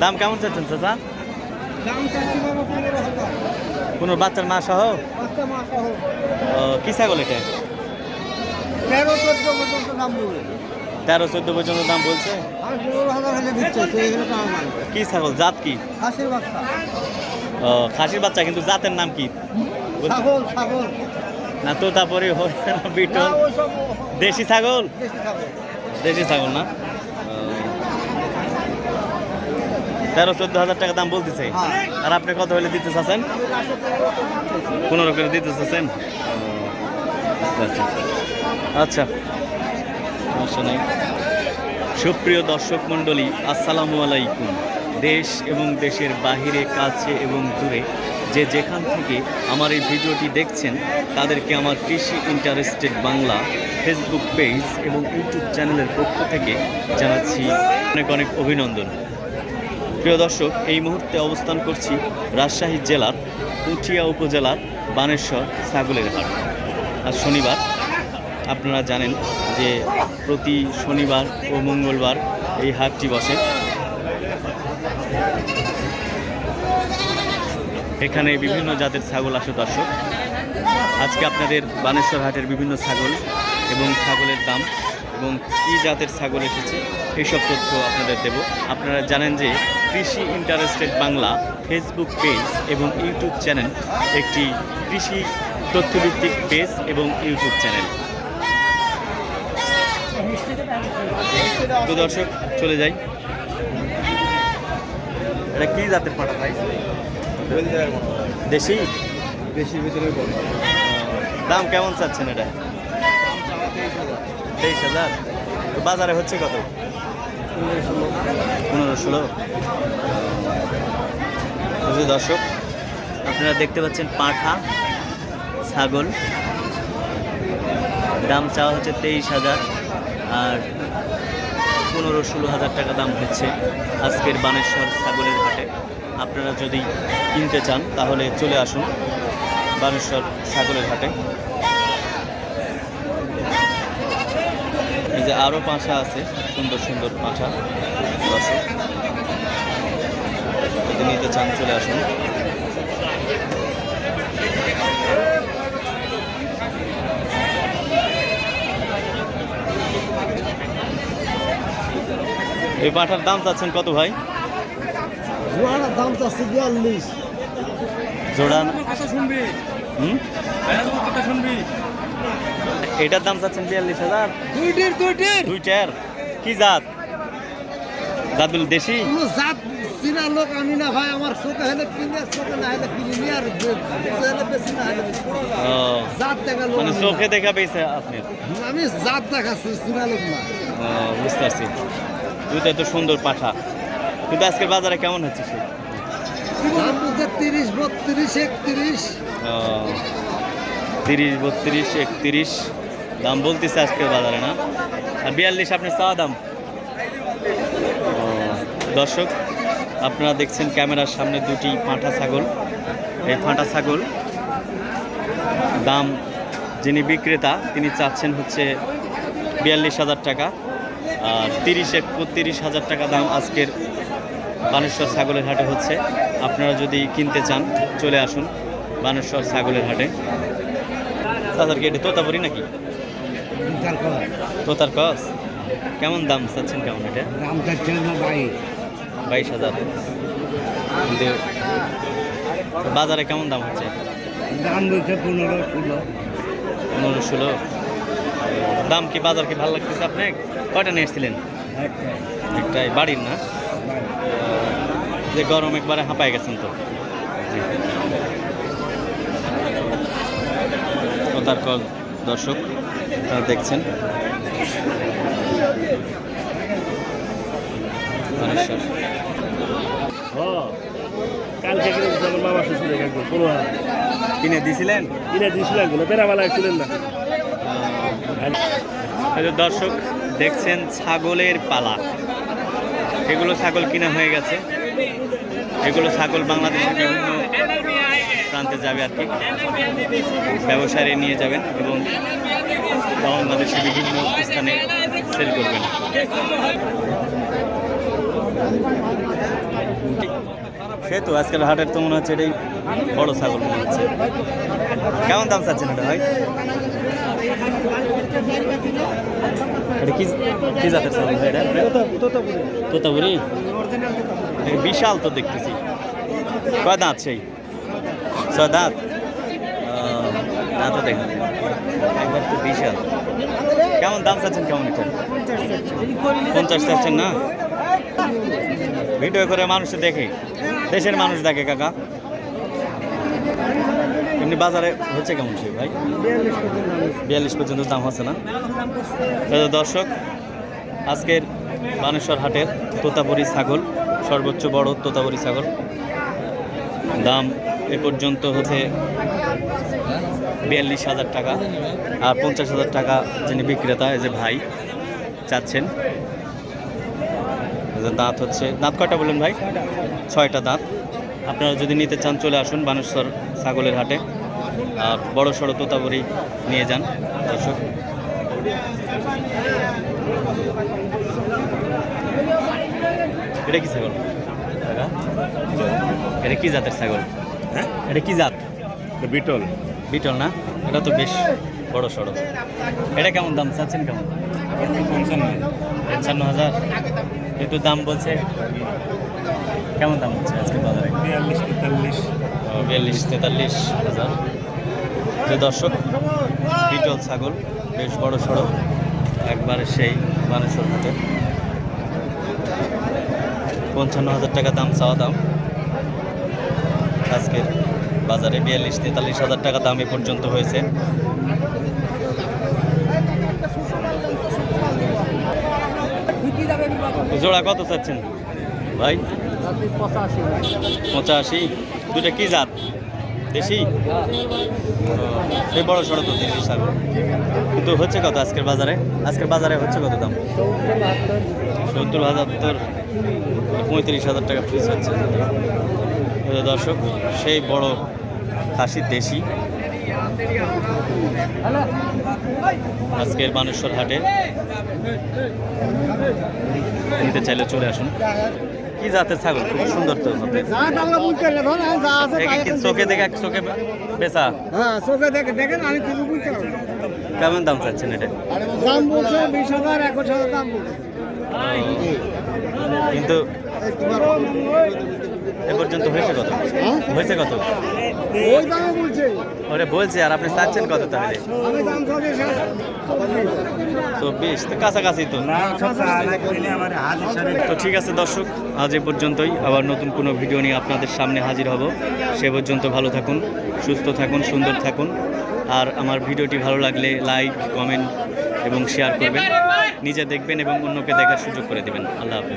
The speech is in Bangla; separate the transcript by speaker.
Speaker 1: দাম কেমন চাচ্ছেন চাচা? কোনো বাচ্চার মা সহ? কি ছাগল এটা?
Speaker 2: তেরো চোদ্দ পর্যন্ত দাম
Speaker 1: বলছে। কি ছাগল জাত কি?
Speaker 2: খাসির বাচ্চা।
Speaker 1: ও, খাসির বাচ্চা কিন্তু জাতের নাম কি? না তো তারপরে বিটল। দেশি ছাগল।
Speaker 2: দেশি ছাগল
Speaker 1: না ও। তেরো চোদ্দ হাজার টাকা দাম বলতেছে। আর আপনি কত হলে দিতে চাচ্ছেন?
Speaker 2: পনেরো
Speaker 1: করে দিতে চাচ্ছেন? আচ্ছা। আচ্ছা সমস্যা নেই। সুপ্রিয় দর্শক মণ্ডলী, আসসালামু আলাইকুম। দেশ এবং দেশের বাহিরে, কাছে এবং দূরে যে যেখান থেকে আমার এই ভিডিওটি দেখছেন, তাদেরকে আমার কৃষি ইন্টারেস্টেড বাংলা ফেসবুক পেজ এবং ইউটিউব চ্যানেলের পক্ষ থেকে জানাচ্ছি অনেক অনেক অভিনন্দন। প্রিয় দর্শক, এই মুহূর্তে অবস্থান করছি রাজশাহী জেলার পুঠিয়া উপজেলার বানেশ্বর ছাগলের হাট। আর শনিবার, আপনারা জানেন যে প্রতি শনিবার ও মঙ্গলবার এই হাটটি বসে। এখানে বিভিন্ন জাতের ছাগল আসে দর্শক। আজকে আপনাদের বানেশ্বর হাটের বিভিন্ন ছাগল এবং ছাগলের দাম এবং কী জাতের ছাগল এসেছে এইসব তথ্য আপনাদের দেব। আপনারা জানেন যে কৃষি ইন্টারেস্টেড বাংলা ফেসবুক পেজ এবং ইউটিউব চ্যানেল একটি কৃষি তথ্যভিত্তিক পেজ এবং ইউটিউব চ্যানেল। তো দর্শক চলে যাই। এটা কী জাতের পাঠা ভাই? দেশি?
Speaker 2: বেশি ভিতরে
Speaker 1: দাম কেমন চাচ্ছেন এটা? তেইশ হাজার। তো বাজারে হচ্ছে কত? পনেরো ষোলো। বুঝলি দর্শক, আপনারা দেখতে পাচ্ছেন পাঁঠা, ছাগল। দাম চাওয়া হচ্ছে তেইশ হাজার, আর পনেরো ষোলো হাজার টাকা দাম হচ্ছে আজকের বানেশ্বর ছাগলের হাটে। আপনারা যদি কিনতে চান, তাহলে চলে আসুন বানেশ্বর ছাগলের হাটে। যে আরও পাঁঠা আছে সুন্দর সুন্দর পাঁঠা দর্শক যদি নিতে চান চলে আসুন। এই পাঁঠার দাম চাচ্ছেন কত ভাই?
Speaker 2: জোয়ারের দাম চাচ্ছে বিয়াল্লিশ।
Speaker 1: জোড়া
Speaker 2: শুনবি।
Speaker 1: হুম?
Speaker 2: কথা শুনবি।
Speaker 1: এটার দাম চাচ্ছেন বিয়াল্লিশ হাজার।
Speaker 2: দুইটির দুইটির।
Speaker 1: দুইটার। কি জাত? জাত বলে দেশি?
Speaker 2: জাত চিনা লোক আমি না ভাই আমার চোখে হলে কিনে চোখে না হলে কিনি আর বে- হলে বেশি না হলে জাত দেখা লোক
Speaker 1: মানে চোখে দেখা পেয়েছে আপনি?
Speaker 2: আমি জাত দেখাচ্ছি চিনা লোক না।
Speaker 1: বুঝতে পারছি। দুইটা তো সুন্দর পাঠা। কিন্তু আজকের বাজারে কেমন হচ্ছে সে?
Speaker 2: দাম তিরিশ বত্রিশ একত্রিশ।
Speaker 1: তিরিশ বত্রিশ একত্রিশ। দাম বলতেছে আজকের বাজারে, না? আর বিয়াল্লিশ, আপনার চাওয়া দাম? দর্শক, আপনারা দেখছেন ক্যামেরার সামনে দুটি পাঁঠা ছাগল। এই পাঁঠা ছাগল, দাম যিনি বিক্রেতা, তিনি চাচ্ছেন হচ্ছে বিয়াল্লিশ হাজার টাকা। আর তিরিশ একত্রিশ হাজার টাকা দাম আজকের বানেশ্বর ছাগলের হাটে হচ্ছে। আপনারা যদি কিনতে চান, চলে আসুন বানেশ্বর ছাগলের হাটে। কি এটা তোতাপুরি নাকি? তোতার কস? কেমন দাম চাচ্ছেন কেমন এটা?
Speaker 2: দাম
Speaker 1: বাইশ। হাজার। বাজারে কেমন দাম হচ্ছে?
Speaker 2: দাম দিচ্ছে পনেরো ষোলো।
Speaker 1: পনেরো ষোলো। দাম কি বাজার কি ভালো লাগতেছে আপনি কয়টা নিয়ে এসেছিলেন? একটাই বাড়ির না? যে গরম একবারে হাঁপায় গেছেন তো জি। তো তার কল দর্শক আপনারা দেখছেন।
Speaker 3: কালকে মামা শ্বশুর পনেরো
Speaker 1: কিনে দিছিলেন?
Speaker 3: কিনে ছিলেন না।
Speaker 1: দর্শক দেখছেন ছাগলের পালা। এগুলো ছাগল কিনা হয়ে গেছে। এগুলো ছাগল বাংলাদেশের বিভিন্ন প্রান্তে যাবে আর কি। ব্যবসায়ী নিয়ে যাবেন এবং বাংলাদেশে বিভিন্ন স্থানে সেল করবেন। সে তো আজকাল হাটের তো মনে হচ্ছে এটাই বড় ছাগল মনে হচ্ছে। কেমন দাম চাচ্ছেন এটা ভাই? কি জাতের ছাগল ভাই এটা? তোতাপুরি। বিশাল তো দেখতেছি। কয় দাঁত সেই? ছয় দাঁত দাঁতও দেখেন একবার তো বিশাল। কেমন দাম চাচ্ছেন, কেমন এটা? পঞ্চাশ চাচ্ছেন না? ভিডিও করে মানুষ দেখে। দেশের মানুষ দেখে, কাকা। এমনি বাজারে হচ্ছে কেমন সে ভাই? বিয়াল্লিশ পর্যন্ত দাম হচ্ছে না। দর্শক, আজকের বানেশ্বর হাটের তোতাপুরি ছাগল, সর্বোচ্চ বড় তোতাপুরি ছাগল। দাম এ পর্যন্ত হচ্ছে বিয়াল্লিশ হাজার টাকা আর পঞ্চাশ হাজার টাকা যিনি বিক্রেতা, এই যে ভাই চাচ্ছেন। দাঁত হচ্ছে, দাঁত কয়টা বললেন ভাই? ছয়টা দাঁত। আপনারা যদি নিতে চান, চলে আসুন বানেশ্বর ছাগলের হাটে আর বড় সড়ো তোতাবরি নিয়ে যান, দর্শক। এটা কি ছাগল? এটা কি জাতের ছাগল?
Speaker 3: হ্যাঁ?
Speaker 1: এটা কি জাত?
Speaker 3: বিটল।
Speaker 1: বিটল না? এটা তো বেশ বড় সড়ো। এটা কেমন দাম চাচ্ছেন কেমন? পঞ্চান্ন হাজার। একটু দাম বলছে। কেমন দাম হচ্ছে আজকে বাজারে?
Speaker 3: বিয়াল্লিশ তেতাল্লিশ।
Speaker 1: বিয়াল্লিশ তেতাল্লিশ হাজার। যে দর্শক বিটল ছাগল বেশ বড় সড়ো। একবারে সেই বানেশ্বর হাটে পঞ্চান্ন হাজার টাকা দাম চাওয়া দাম। আজকে বাজারে বিয়াল্লিশ তেতাল্লিশ হাজার টাকা দাম পর্যন্ত হয়েছে। জোড়া কত চাচ্ছেন? ভাই? পঁচাশি। দুটা কি জাত? দেশি? বড় সড়ো তো দেশি ছাগল। কিন্তু হচ্ছে কত আজকের বাজারে? আজকের বাজারে হচ্ছে কত দাম? সত্তর, হাজার তোর পঁয়ত্রিশ হাজার টাকা পিস হচ্ছে। দর্শক সেই বড় খাসি দেশি। আজকের বানেশ্বর হাটে। নিতে চাইলে চলে আসুন। কি জাতের ছাগল? খুব সুন্দর তো চোখে দেখে চোখে বেচা
Speaker 2: চোখে দেখে দেখেন আমি কিছু বুঝতে
Speaker 1: কেমন দাম চাচ্ছেন এটা?
Speaker 2: দাম বলছে বিশ হাজার একুশ হাজার দাম
Speaker 1: কিন্তু এ পর্যন্ত হয়েছে কত? হয়েছে কত? ওরে বলছে আর আপনি চাচ্ছেন কত তাহলে? চব্বিশ তো কাছাকাছি তো। তো ঠিক আছে দর্শক আজ এ পর্যন্তই। আবার নতুন কোনো ভিডিও নিয়ে আপনাদের সামনে হাজির হব। সে পর্যন্ত ভালো থাকুন সুস্থ থাকুন সুন্দর থাকুন। আর আমার ভিডিওটি ভালো লাগলে লাইক কমেন্ট এবং শেয়ার করবেন। নিজে দেখবেন এবং অন্যকে দেখার সুযোগ করে দেবেন। আল্লাহ হাফেজ।